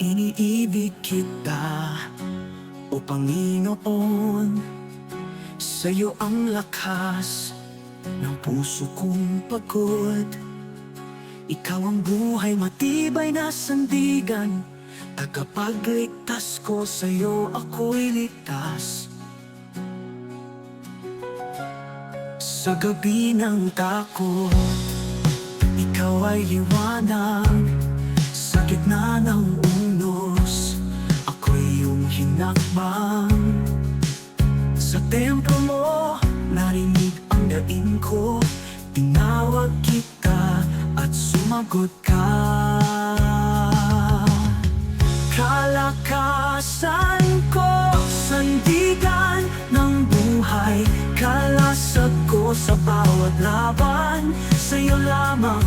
Iniibig kita, O Panginoon Sa'yo ang lakas ng puso kong pagod. Ikaw ang buhay matibay na sandigan. Tagapagligtas ko sa'yo ako'y ligtas. Sa gabi ng takot Ikaw ay liwanag Sa gitna ng hinakbang Sa templo mo Narinig ang daing ko. Tinawag kita At sumagot ka. Kalakasan ko Sandigan ng buhay. Kalasag ko sa bawat laban. Sa'yo lamang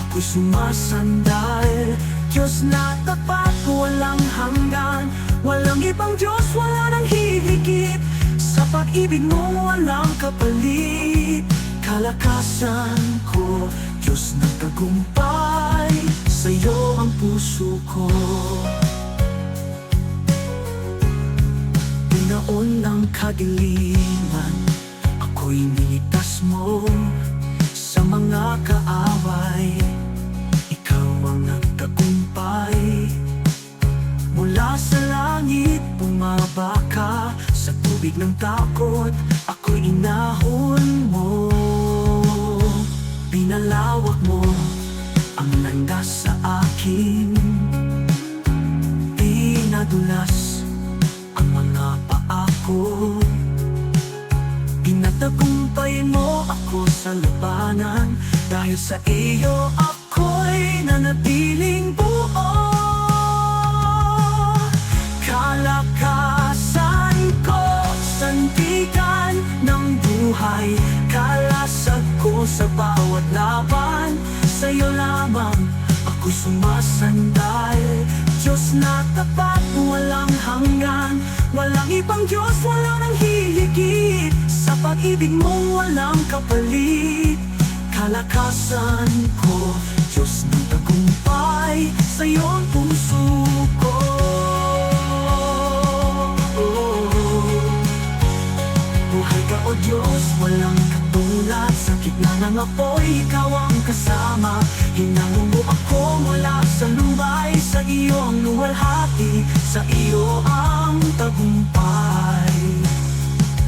ako'y sumasandal Diyos na tapat, walang hanggan Walang ibang Diyos, wala nang hihigit. Sa pag-ibig mo, walang kapalit. Kalakasan ko, Diyos ng tagumpay Sa'yo ang puso ko. Pinaon ng kadiliman Ako'y niligtas mo Sa mga kaaway tubig ng takot Ako'y inahon mo. Pinalawak mo Ang landas sa akin. Pinadulas ang mga paa ko. Pinatagumpay mo ako sa labanan. Dahil sa iyo ako'y sandigan ng buhay. Kalasag ko sa bawat laban. Sa'yo lamang ako sumasandal. Diyos na tapat, walang hanggan. Walang ibang Diyos, wala nang hihigit Sa pag-ibig mo, walang kapalit. Kalakasan ko, Diyos ng tagumpay. Sa'yo ang puso o Diyos, walang katulad. Sa gitna ng apoy, ikaw ang kasama. Hinango mo ako mula sa lumay Sa iyo ang luwalhati. Sa iyo ang tagumpay.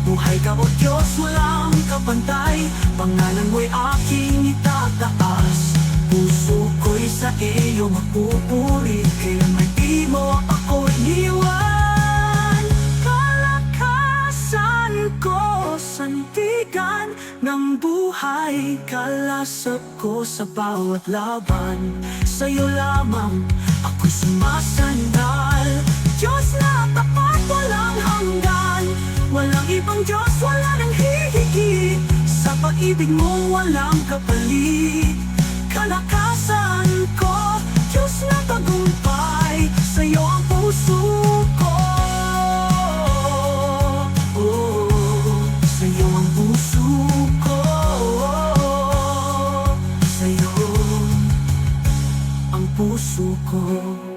Buhay ka o Diyos, walang kapantay. Pangalan mo'y aking itataas. Puso ko'y sa iyo magpupuri Kaya may di mo ako iniwan? Kalakasan ko, sandigan ng buhay. Kalasap ko sa bawat laban. Sa'yo lamang ako'y sumasandal. Diyos na tapat, walang hanggan. Walang ibang Diyos, wala nang hihigit Sa pag-ibig mo, walang kapalit. Kalakasan 不足够。